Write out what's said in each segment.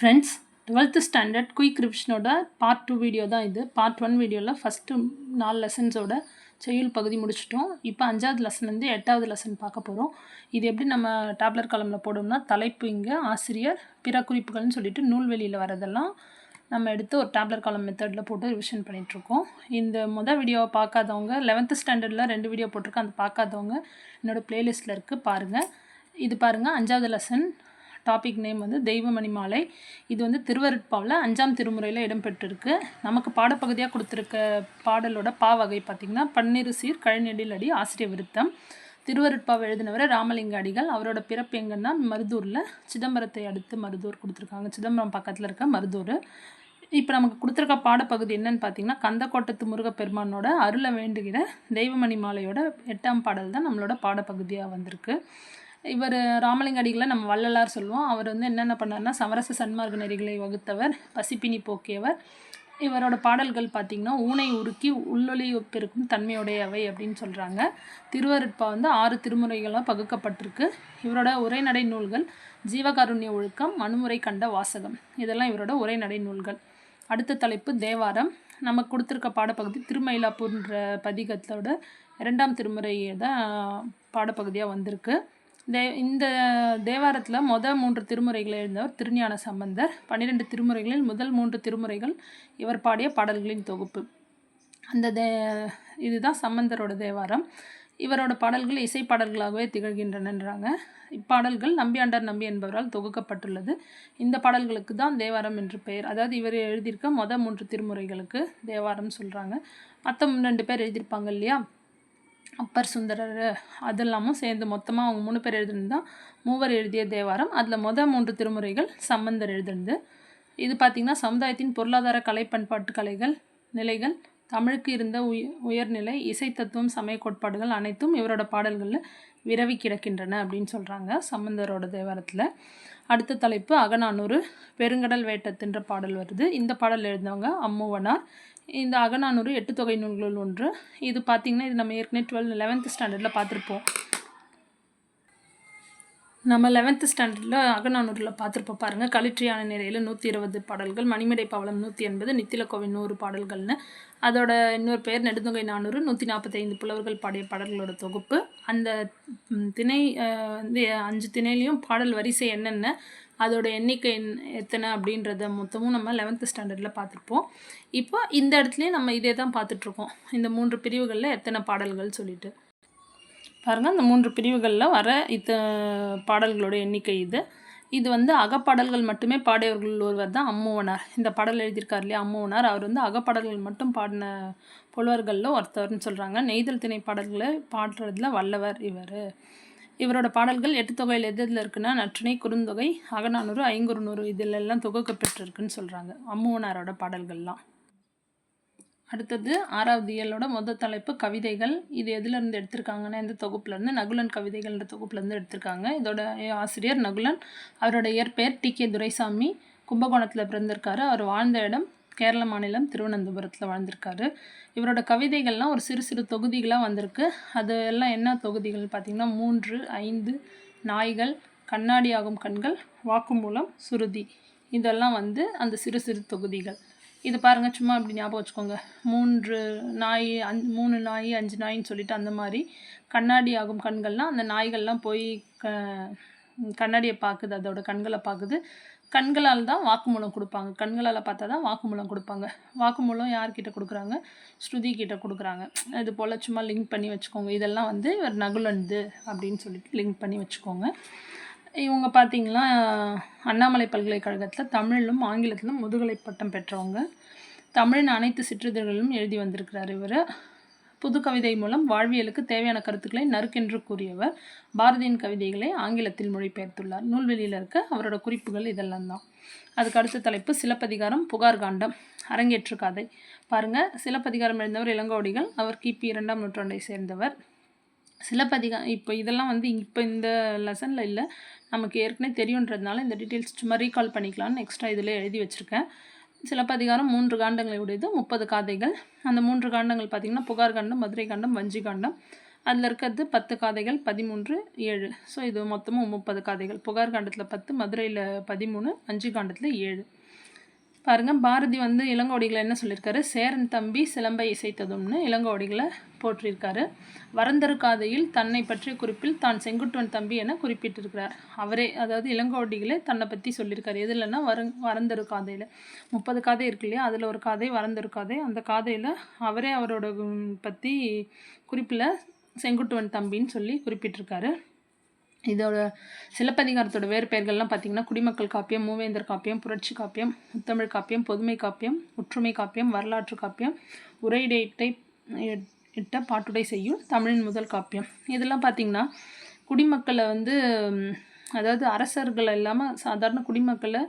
Friends twelfth standard quick ரிவிஷனோட part two video தான் இது. பார்ட் ஒன் வீடியோவில் ஃபஸ்ட்டு நாலு லெசன்ஸோட செய்யுள் பகுதி முடிச்சிட்டோம். இப்போ அஞ்சாவது லெசன்லேருந்து எட்டாவது லெசன் பார்க்க போகிறோம் இது எப்படி நம்ம டேப்லர் காலமில் போடணும்னா தலைப்பு இங்கே ஆசிரியர் பிற குறிப்புகள்னு சொல்லிட்டு நூல்வெளியில் வரதெல்லாம் நம்ம எடுத்து ஒரு டேப்லர் காலம் மெத்தடில் போட்டு ரிவிஷன் பண்ணிகிட்ருக்கோம் இந்த மொதல் வீடியோவை பார்க்காதவங்க லெவன்த்து ஸ்டாண்டர்டில் ரெண்டு வீடியோ போட்டிருக்கேன் அந்த பார்க்காதவங்க என்னோடய ப்ளேலிஸ்ட்டில் இருக்குது பாருங்கள் இது பாருங்கள் அஞ்சாவது லெசன் டாபிக் நேம் வந்து தெய்வமணி மாலை. இது வந்து திருவருட்பாவில் அஞ்சாம் திருமுறையில் இடம்பெற்றிருக்கு. நமக்கு பாடப்பகுதியாக கொடுத்துருக்க பாடலோட பா வகை பார்த்திங்கன்னா பன்னிரு சீர் கழிநெடில் அடி ஆசிரியர் விருத்தம். திருவருட்பாவை எழுதினவர் ராமலிங்க அடிகள். அவரோட பிறப்பு எங்கன்னா மருதூரில். சிதம்பரத்தை அடுத்து மருதூர் கொடுத்துருக்காங்க. சிதம்பரம் பக்கத்தில் இருக்க மருதூர். இப்போ நமக்கு கொடுத்துருக்க பாடப்பகுதி என்னன்னு பார்த்தீங்கன்னா கந்தக்கோட்டத்து முருகப்பெருமானோட அருளை வேண்டுகிற தெய்வமணி மாலையோட எட்டாம் பாடல் தான் நம்மளோட பாடப்பகுதியாக வந்திருக்கு. இவர் ராமலிங்க அடிகளை நம்ம வள்ளலார் சொல்லுவோம். அவர் வந்து என்னென்ன பண்ணார்னா சமரச சன்மார்க்க நெறிகளை வகுத்தவர் பசிப்பினி போக்கியவர். இவரோட பாடல்கள் பார்த்திங்கன்னா ஊனை உருக்கி உள்ளொளி தன்மையுடையவை அப்படின்னு சொல்கிறாங்க திருவருட்பா வந்து ஆறு திருமுறைகளாக பகுக்கப்பட்டிருக்கு. இவரோட உரைநடை நூல்கள் ஜீவகாருண்ய ஒழுக்கம் மனுமுறை கண்ட வாசகம். இதெல்லாம் இவரோட உரைநடை நூல்கள். அடுத்த தலைப்பு தேவாரம். நமக்கு கொடுத்துருக்க பாடப்பகுதி திருமயிலாப்பூர்ன்ற பதிகத்தோட இரண்டாம் திருமுறை தான் பாடப்பகுதியாக வந்திருக்கு. தே இந்த தேவாரத்தில் மொதல் மூன்று திருமுறைகளை எழுந்தவர் திருஞான சம்பந்தர். பன்னிரெண்டு திருமுறைகளில் முதல் மூன்று திருமுறைகள் இவர் பாடிய பாடல்களின் தொகுப்பு. அந்த தே இதுதான் சம்பந்தரோட தேவாரம். இவரோட பாடல்கள் இசை பாடல்களாகவே திகழ்கின்றனன்றாங்க. இப்பாடல்கள் நம்பியாண்டார் நம்பி என்பவரால் தொகுக்கப்பட்டுள்ளது. இந்த பாடல்களுக்கு தான் தேவாரம் என்று பெயர். அதாவது இவர் எழுதியிருக்க மொதல் மூன்று திருமுறைகளுக்கு தேவாரம் சொல்கிறாங்க மற்ற ரெண்டு பேர் எழுதியிருப்பாங்க இல்லையா? அப்பர் சுந்தரர் அதெல்லாமும் சேர்ந்து மொத்தமாக அவங்க மூணு பேர் எழுதுனது தான் மூவர் எழுதிய தேவாரம். அதில் மொதல் மூன்று திருமுறைகள் சம்பந்தர் எழுதுனது. இது பார்த்திங்கன்னா சமுதாயத்தின் பொருளாதார கலை பண்பாட்டு கலைகள் நிலைகள் தமிழுக்கு இருந்த உய உயர்நிலை இசை தத்துவம் சமய கோட்பாடுகள் அனைத்தும் இவரோட பாடல்களில் விரவி கிடக்கின்றன அப்படின்னு சொல்கிறாங்க சம்பந்தரோட தேவாரத்தில். அடுத்த தலைப்பு அகநானூறு பெருங்கடல் வேட்டத்தின்ற பாடல் வருது. இந்த பாடல் எழுந்தவங்க அம்முவனார். இந்த அகநானூறு எட்டு தொகை நூல்கள் ஒன்று. இது பார்த்திங்கன்னா இது நம்ம ஏற்கனவே டுவெல் லெவன்த்து ஸ்டாண்டர்டில் பார்த்துருப்போம் நம்ம லெவன்த்து ஸ்டாண்டர்டில் அகநானூரில் பார்த்துருப்போம் பாருங்கள் களிற்றியான நிறையில் நூற்றி இருபது பாடல்கள் மணிமடை பவளம் நூற்றி எண்பது நித்திலக்கோவை நூறு பாடல்கள்னு. அதோட இன்னொரு பேர் நெடுந்தொகை நானூறு நூற்றி நாற்பத்தைந்து புலவர்கள் பாடிய பாடல்களோட தொகுப்பு. அந்த திணை வந்து அஞ்சு திணையிலையும் பாடல் வரிசை என்னென்ன அதோட எண்ணிக்கை எத்தனை அப்படின்றத மொத்தமும் நம்ம லெவன்த்து ஸ்டாண்டர்டில் பார்த்துருப்போம். இப்போ இந்த இடத்துலையும் நம்ம இதே தான் பார்த்துட்ருக்கோம். இந்த மூன்று பிரிவுகளில் எத்தனை பாடல்கள் சொல்லிட்டு. பாருங்கள் இந்த மூன்று பிரிவுகளில் வர இத்த பாடல்களோட எண்ணிக்கை இது. இது வந்து அகப்பாடல்கள் மட்டுமே பாடியவர்கள் ஒருவர் தான் அம்முவனார். இந்த பாடல் எழுதியிருக்கார் இல்லையா அம்முவனார். அவர் வந்து அகப்பாடல்கள் மட்டும் பாடின புலவர்களில் ஒருத்தர்னு சொல்கிறாங்க நெய்தல் திணை பாடல்களை பாடுறதுல வல்லவர் இவர். இவரோட பாடல்கள் எட்டு தொகையில் எது எதில் இருக்குன்னா நற்றினை குறுந்தொகை அகநானூறு ஐங்குறுநூறு இதில் எல்லாம் தொகுக்கப்பட்டிருக்குன்னு சொல்கிறாங்க அம்முவனாரோட பாடல்கள்லாம். அடுத்தது ஆறாவது இயலோட மொத தலைப்பு கவிதைகள். இது எதுலேருந்து எடுத்திருக்காங்கன்னா இந்த தொகுப்புலேருந்து நகுலன் கவிதைகள்ன்ற தொகுப்புலேருந்து எடுத்திருக்காங்க. இதோட ஆசிரியர் நகுலன். அவரோட இயற்பெயர் டி கே துரைசாமி. கும்பகோணத்தில் பிறந்திருக்காரு. அவர் வாழ்ந்த இடம் கேரள மாநிலம் திருவனந்தபுரத்தில் வாழ்ந்திருக்காரு. இவரோட கவிதைகள்லாம் ஒரு சிறு சிறு தொகுதிகளாக வந்திருக்கு. அது எல்லாம் என்ன தொகுதிகள் பார்த்திங்கன்னா மூன்று ஐந்து நாய்கள் கண்ணாடி ஆகும் கண்கள் வாக்குமூலம் சுருதி. இதெல்லாம் வந்து அந்த சிறு சிறு தொகுதிகள். இது பாருங்கள் சும்மா இப்படி ஞாபகம் வச்சுக்கோங்க. மூன்று நாய் அஞ் மூணு நாய் அஞ்சு நாயின்னு சொல்லிட்டு அந்த மாதிரி கண்ணாடி ஆகும் கண்கள்லாம் அந்த நாய்கள்லாம் போய் க கண்ணாடியை பார்க்குது அதோட கண்களை பார்க்குது கண்களால் தான் வாக்குமூலம் கொடுப்பாங்க. கண்களால் பார்த்தா தான் வாக்குமூலம் கொடுப்பாங்க. வாக்குமூலம் யார்கிட்ட கொடுக்குறாங்க? ஸ்ருதி கிட்ட கொடுக்குறாங்க. இது போல் சும்மா லிங்க் பண்ணி வச்சுக்கோங்க. இதெல்லாம் வந்து இவர் நகுலந்து அப்படின்னு சொல்லிட்டு லிங்க் பண்ணி வச்சுக்கோங்க. இவங்க பார்த்திங்கன்னா அண்ணாமலை பல்கலைக்கழகத்தில் தமிழிலும் ஆங்கிலத்திலும் முதுகலை பட்டம் பெற்றவங்க. தமிழின் அனைத்து சிற்றிதழ்களிலும் எழுதி வந்திருக்கிறார் இவர். புது கவிதை மூலம் வாழ்வியலுக்கு தேவையான கருத்துக்களை நறுக்கென்று கூறியவர். பாரதியின் கவிதைகளை ஆங்கிலத்தில் மொழிபெயர்த்துள்ளார். நூல்வெளியில் இருக்க அவரோட குறிப்புகள் இதெல்லாம் தான். அதுக்கு அடுத்த தலைப்பு சிலப்பதிகாரம் புகார் காண்டம் அரங்கேற்று கதை. பாருங்கள் சிலப்பதிகாரம் எழுந்தவர் இளங்கோடிகள் அவர் கிபி இரண்டாம் நூற்றாண்டை சேர்ந்தவர். சிலப்பதிகா இப்போ இதெல்லாம் வந்து இப்போ இந்த லெசனில் இல்லை. நமக்கு ஏற்கனவே தெரியுன்றதுனால இந்த டீட்டெயில்ஸ் சும்மா ரீகால் பண்ணிக்கலாம்னு எக்ஸ்ட்ரா இதில் எழுதி வச்சுருக்கேன். சிலப்பதிகாரம் மூன்று காண்டங்களை உடையது முப்பது காதைகள். அந்த மூன்று காண்டங்கள் பார்த்திங்கன்னா புகார் காண்டம் மதுரை காண்டம் வஞ்சி காண்டம். அதில் இருக்கிறது பத்து காதைகள் பதிமூன்று ஏழு. ஸோ இது மொத்தமும் முப்பது காதைகள். புகார் காண்டத்தில் பத்து மதுரையில் பதிமூணு வஞ்சி காண்டத்தில் ஏழு. பாருங்கள் பாரதி வந்து இளங்கோடிகளை என்ன சொல்லியிருக்காரு சேரன் தம்பி சிலம்பை இசைத்ததும்னு இளங்கோடிகளை போற்றியிருக்காரு வரந்தரு காதையில் தன்னை பற்றிய குறிப்பில் தான் செங்குட்டுவன் தம்பி என குறிப்பிட்டிருக்கிறார். அவரே அதாவது இளங்கோடிகளே தன்னை பற்றி சொல்லியிருக்காரு எதுலன்னா வர வரந்தரு காதையில் முப்பது காதை இருக்கு இல்லையா? அதில் ஒரு காதை வரந்தரு காதை அந்த காதையில் அவரே அவரோட பற்றி குறிப்பில் செங்குட்டுவன் தம்பின்னு சொல்லி குறிப்பிட்டிருக்காரு. இதோட சிலப்பதிகாரத்தோட வேறு பெயர்கள்லாம் பார்த்தீங்கன்னா குடிமக்கள் காப்பியம் மூவேந்தர் காப்பியம் புரட்சி காப்பியம் முத்தமிழ் காப்பியம் பொதுமை காப்பியம் ஒற்றுமை காப்பியம் வரலாற்று காப்பியம் உரையிடை இட்ட பாட்டுடை செய்யும் தமிழின் முதல் காப்பியம். இதெல்லாம் பார்த்தீங்கன்னா குடிமக்களை வந்து அதாவது அரசர்கள் இல்லாமல் சாதாரண குடிமக்களை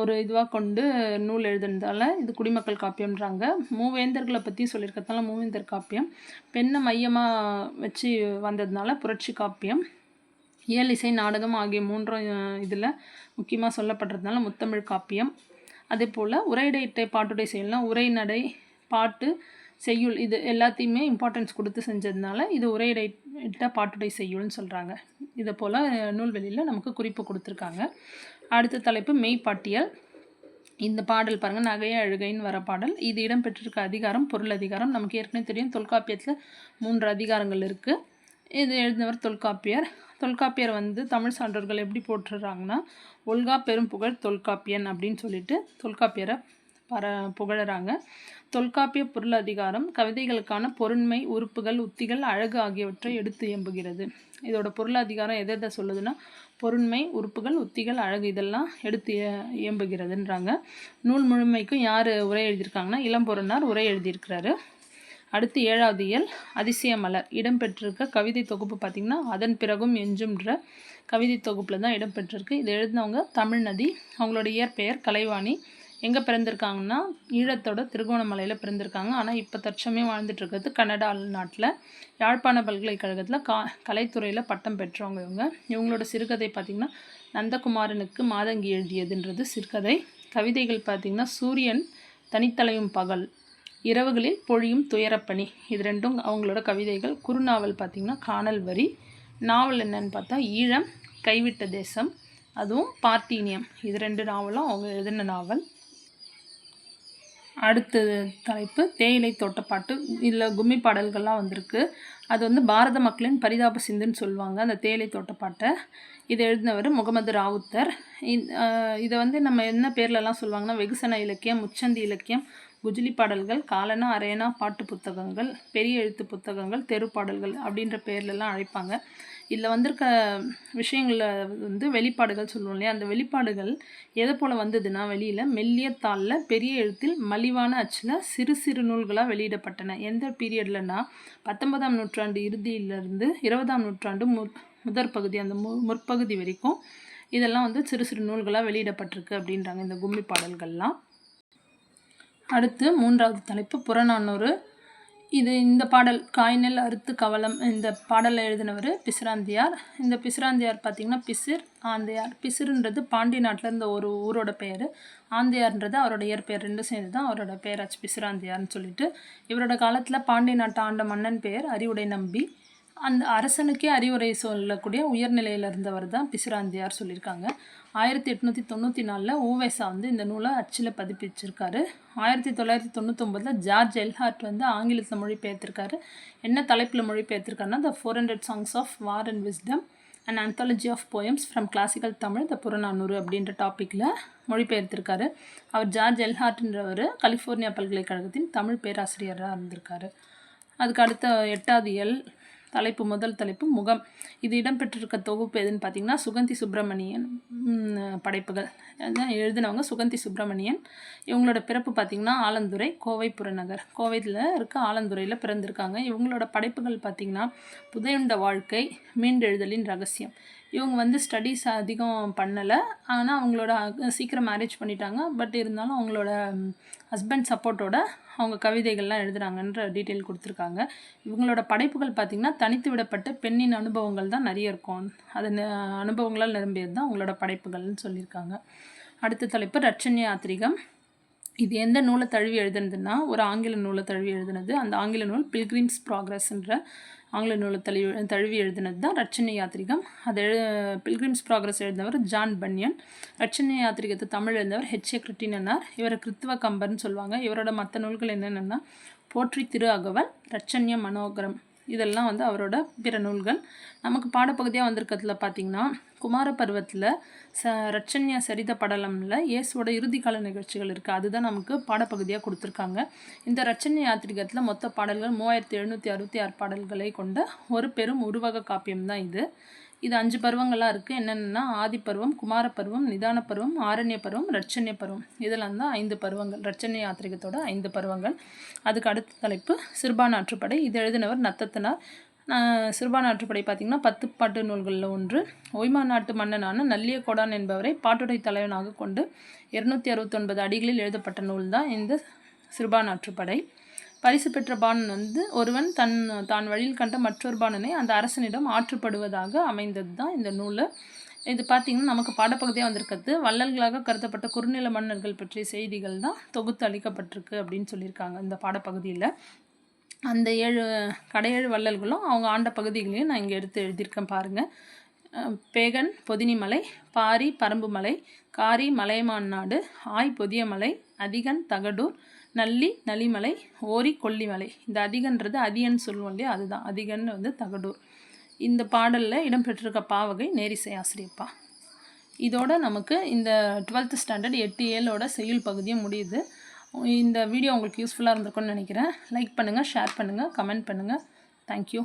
ஒரு இதுவாக கொண்டு நூல் எழுதுனதால இது குடிமக்கள் காப்பியம்ன்றாங்க. மூவேந்தர்களை பற்றி சொல்லியிருக்கிறதுனால மூவேந்தர் காப்பியம் பெண்ணை மையமாக வச்சு வந்ததுனால புரட்சி காப்பியம் இயல் இசை நாடகம் ஆகிய மூன்றும் இதில் முக்கியமாக சொல்லப்படுறதுனால முத்தமிழ் காப்பியம். அதே போல் உரையிடையிட்டை பாட்டுடை செய்யலாம் உரைநடை பாட்டு செய்யுள் இது எல்லாத்தையுமே இம்பார்ட்டன்ஸ் கொடுத்து செஞ்சதுனால இது உரையிடையிட்ட பாட்டுடை செய்யுள்னு சொல்கிறாங்க இதை போல் நூல்வெளியில் நமக்கு குறிப்பு கொடுத்துருக்காங்க. அடுத்த தலைப்பு மெய்ப்பாட்டியல். இந்த பாடல் பாருங்கள் நகைய அழுகைன்னு வர பாடல். இது இடம்பெற்றிருக்க அதிகாரம் பொருள் அதிகாரம். நமக்கு ஏற்கனவே தெரியும் தொல்காப்பியத்தில் மூன்று அதிகாரங்கள் இருக்குது இது எழுதினவர் தொல்காப்பியர். தொல்காப்பியர் வந்து தமிழ் சான்றோர்கள் எப்படி போட்டுறாங்கன்னா ஒல்கா பெரும் புகழ் தொல்காப்பியன் அப்படின்னு சொல்லிட்டு தொல்காப்பியரை பர புகழறாங்க. தொல்காப்பிய பொருள் அதிகாரம் கவிதைகளுக்கான பொருண்மை உறுப்புகள் உத்திகள் அழகு ஆகியவற்றை எடுத்து இயம்புகிறது. இதோட பொருளாதிகாரம் எதை எதை சொல்லுதுன்னா பொருண்மை உறுப்புகள் உத்திகள் அழகு இதெல்லாம் எடுத்து இயம்புகிறதுன்றாங்க. நூல் முழுமைக்கும் யார் உரை எழுதியிருக்காங்கன்னா இளம்பொருனார் உரை எழுதியிருக்கிறாரு. அடுத்து ஏழாவது இயல் அதிசய மலர். இடம்பெற்றிருக்க கவிதை தொகுப்பு பார்த்திங்கன்னா அதன் பிறகும் எஞ்சும்ன்ற கவிதை தொகுப்பில் தான் இடம்பெற்றிருக்கு. இது எழுதினவங்க தமிழ்நதி அவங்களோட இயற்பெயர் கலைவாணி. எங்கே பிறந்திருக்காங்கன்னா ஈழத்தோட திருகோணமலையில் பிறந்திருக்காங்க. ஆனால் இப்போ தற்சமயம் வாழ்ந்துட்டுருக்கிறது கனடா நாட்டில். யாழ்ப்பாண பல்கலைக்கழகத்தில் கா கலைத்துறையில் பட்டம் பெற்றவங்க இவங்க. இவங்களோட சிறுகதை பார்த்திங்கன்னா நந்தகுமாரனுக்கு மாதங்கி எழுதியதுன்றது சிறுகதை. கவிதைகள் பார்த்திங்கன்னா சூரியன் தனித்தலையும் பகல். இரவுகளில் பொழியும் துயரப்பணி. இது ரெண்டும் அவங்களோட கவிதைகள். குறுநாவல் பார்த்திங்கன்னா காணல் வரி. நாவல் என்னன்னு பார்த்தா ஈழம் கைவிட்ட தேசம் அதுவும் பார்த்தீனியம். இது ரெண்டு நாவலும் அவங்க எழுதின நாவல். அடுத்த தலைப்பு தேயிலை தோட்டப்பாட்டு. இதில் கும்மி பாடல்கள்லாம் வந்திருக்கு. அது வந்து பாரத மக்களின் பரிதாப சிந்துன்னு சொல்லுவாங்க அந்த தேயிலை தோட்டப்பாட்டை. இதை எழுதினவர் முகமது ராவுத்தர். இந்- இதை வந்து நம்ம என்ன பேர்லலாம் சொல்லுவாங்கன்னா வெகுசன இலக்கியம் முச்சந்தி இலக்கியம் குஜிலி பாடல்கள் காலனா அரையனா பாட்டு புத்தகங்கள் பெரிய எழுத்து புத்தகங்கள் தெரு பாடல்கள் அப்படின்ற பேர்லலாம் அழைப்பாங்க. இதில் வந்திருக்க விஷயங்களில் வந்து வெளிப்பாடுகள் சொல்லுவோம் இல்லையா? அந்த வெளிப்பாடுகள் எதை போல் வந்ததுன்னா வெளியில் மெல்லிய தாளில் பெரிய எழுத்தில் மலிவான அச்சில் சிறு சிறு நூல்களாக வெளியிடப்பட்டன. எந்த பீரியட்லனா பத்தொன்பதாம் நூற்றாண்டு இறுதியிலிருந்து இருபதாம் நூற்றாண்டு முற் முதற் பகுதி அந்த மு முற்பகுதி வரைக்கும் இதெல்லாம் வந்து சிறு சிறு நூல்களாக வெளியிடப்பட்டிருக்கு அப்படின்றாங்க இந்த கும்மி பாடல்கள்லாம் அடுத்து மூன்றாவது தலைப்பு புறநானூறு. இது இந்த பாடல் காய்நெல் அறுத்து கவலம் இந்த பாடலை எழுதினவர் பிசிராந்தியார். இந்த பிசிராந்தியார் பார்த்திங்கன்னா பிசிர் ஆந்தையார். பிசிறுன்றது பாண்டி நாட்டில் இருந்த ஒரு ஊரோட பெயர் ஆந்தையார்ன்றது அவரோட இயற்பெயர் ரெண்டும் சேர்ந்து தான் அவரோட பெயராச்சு பிசிராந்தியார்னு சொல்லிட்டு. இவரோட காலத்தில் பாண்டி நாட்டை ஆண்ட மன்னன் பெயர் அறிவுடை நம்பி அந்த அரசனுக்கே அறிவுரை சொல்லக்கூடிய உயர்நிலையில் இருந்தவர் தான் பிசுராந்தியார் சொல்லியிருக்காங்க. ஆயிரத்தி எட்நூற்றி தொண்ணூற்றி நாலில் ஓவேசா வந்து இந்த நூலை அச்சில் பதிப்பிச்சிருக்காரு. ஆயிரத்தி தொள்ளாயிரத்தி தொண்ணூத்தொம்பதில் ஜார்ஜ் எல்ஹார்ட் வந்து ஆங்கிலத்தில் மொழிபெயர்த்திருக்காரு. என்ன தலைப்பில் மொழிபெயர்த்திருக்காருன்னா the four hundred songs of war and wisdom and anthology of poems from classical Tamil the Purananuru அப்படின்ற டாப்பிக்கில் மொழிபெயர்த்திருக்காரு. அவர் ஜார்ஜ் எல்ஹார்ட்ன்றவர் கலிஃபோர்னியா பல்கலைக்கழகத்தின் தமிழ் பேராசிரியராக இருந்திருக்காரு. அதுக்கு அடுத்த எட்டாவது எல் தலைப்பு முதல் தலைப்பு முகம். இது இடம்பெற்றிருக்க தொகுப்பு எதுன்னு பார்த்தீங்கன்னா சுகந்தி சுப்பிரமணியன் படைப்புகள். அதுதான் எழுதினவங்க சுகந்தி சுப்பிரமணியன். இவங்களோட பிறப்பு பார்த்தீங்கன்னா ஆலந்துறை கோவை புறநகர் கோவையில் இருக்க ஆலந்துறையில் பிறந்திருக்காங்க. இவங்களோட படைப்புகள் பார்த்தீங்கன்னா புதையுண்ட வாழ்க்கை மீண்டெழுதலின் ரகசியம். இவங்க வந்து ஸ்டடீஸ் அதிகம் பண்ணலை. ஆனால் அவங்களோட சீக்கிரம் மேரேஜ் பண்ணிட்டாங்க. பட் இருந்தாலும் அவங்களோட ஹஸ்பண்ட் சப்போர்ட்டோட அவங்க கவிதைகள்லாம் எழுதுறாங்கன்ற டீட்டெயில் கொடுத்துருக்காங்க. இவங்களோட படைப்புகள் பார்த்திங்கன்னா தனித்து விடப்பட்ட பெண்ணின் அனுபவங்கள் தான் நிறைய இருக்கும். அது அனுபவங்களால் நிரம்பியது தான் அவங்களோட படைப்புகள்னு சொல்லியிருக்காங்க. அடுத்த தலைப்பு ரட்சண்ய யாத்திரிகம். இது எந்த நூலை தழுவி எழுதுனதுன்னா ஒரு ஆங்கில நூலை தழுவி எழுதுனது. அந்த ஆங்கில நூல் பில்கிரிம்ஸ் ப்ராக்ரஸ்ன்ற ஆங்கில நூலை தழுவி தழுவி எழுதினது தான் ரட்சண யாத்திரிகம். அது எழு பில்கிரிம்ஸ் ப்ராக்ரஸ் எழுதினவர் ஜான் பன்யன் ரட்சண யாத்திரிகத்தை தமிழ் எழுந்தவர் ஹெச்ஏ கிருட்டினனார் இவரை கிறித்துவ கம்பர்னு சொல்லுவாங்க. இவரோட மற்ற நூல்கள் என்னென்னா போற்றி திரு அகவல் ரட்சண்ய மனோகரம். இதெல்லாம் வந்து அவரோட பிற நூல்கள் நமக்கு பாடப்பகுதியாக வந்திருக்கிறதுல பார்த்திங்கன்னா குமார பருவத்தில் ச ரட்சன்யா சரித படலமில் இயேசுவோட இறுதிக்கால நிகழ்ச்சிகள் இருக்குது அதுதான் நமக்கு பாடப்பகுதியாக கொடுத்துருக்காங்க. இந்த ரட்சன்ய யாத்திரிகத்தில் மொத்த பாடல்கள் மூவாயிரத்தி எழுநூற்றி அறுபத்தி ஆறு பாடல்களை கொண்ட ஒரு பெரும் உருவக காப்பியம் தான் இது. இது அஞ்சு பருவங்களாக இருக்குது என்னென்னா ஆதிப்பருவம் குமாரப்பருவம் குமார பருவம் நிதான பருவம் ஆரண்ய பருவம் ரட்சண்ய பருவம் இதெல்லாம் தான் ஐந்து பருவங்கள். ரட்சண்ய யாத்திரிகத்தோட ஐந்து பருவங்கள். அதுக்கு அடுத்த தலைப்பு சிறுபான் ஆற்றுப்படை. இது எழுதினவர் நத்தத்தினார். சிறுபான் ஆற்றுப்படை பார்த்திங்கன்னா பத்து பாட்டு நூல்களில் ஒன்று. ஒய்மா நாட்டு மன்னனான நல்லிய கொடான் என்பவரை பாட்டுடை தலைவனாக கொண்டு இருநூத்தி அறுபத்தொன்பது அடிகளில் எழுதப்பட்ட நூல் தான் இந்த சிறுபான் ஆற்றுப்படை. பரிசு பெற்ற பாணன் வந்து ஒருவன் தன் தான் வழியில் கண்ட மற்றொரு பாணனை அந்த அரசனிடம் ஆற்றுப்படுவதாக அமைந்தது தான் இந்த நூல். இது பார்த்திங்கன்னா நமக்கு பாடப்பகுதியாக வந்திருக்கிறது. வள்ளல்களாக கருதப்பட்ட குறுநில மன்னர்கள் பற்றிய செய்திகள் தான் தொகுத்து அளிக்கப்பட்டிருக்கு அப்படின்னு சொல்லியிருக்காங்க இந்த பாடப்பகுதியில். அந்த ஏழு கடையேழு வள்ளல்களும் அவங்க ஆண்ட பகுதிகளையும் நான் இங்கே எடுத்து எழுதியிருக்கேன் பாருங்கள் பேகன் பொதினிமலை பாரி பரம்புமலை காரி மலையமான் நாடு ஆய் பொதியமலை அதிகன் தகடூர் நல்லி நலிமலை ஓரி கொல்லிமலை. இந்த அதிகன்றது அதியன் சொல்லுவோம் இல்லையா? அதுதான். அதிகன் வந்து தகடூர். இந்த பாடலில் இடம்பெற்றிருக்க பாவகை நேரிசை ஆசிரியப்பா. இதோட நமக்கு இந்த டுவெல்த்து ஸ்டாண்டர்ட் எட்டு ஏழோட செய்யுள் பகுதியும் முடியுது. இந்த வீடியோ உங்களுக்கு யூஸ்ஃபுல்லாக இருந்திருக்கும்னு நினைக்கிறேன். லைக் பண்ணுங்கள் ஷேர் பண்ணுங்கள் கமெண்ட் பண்ணுங்கள் தேங்க்யூ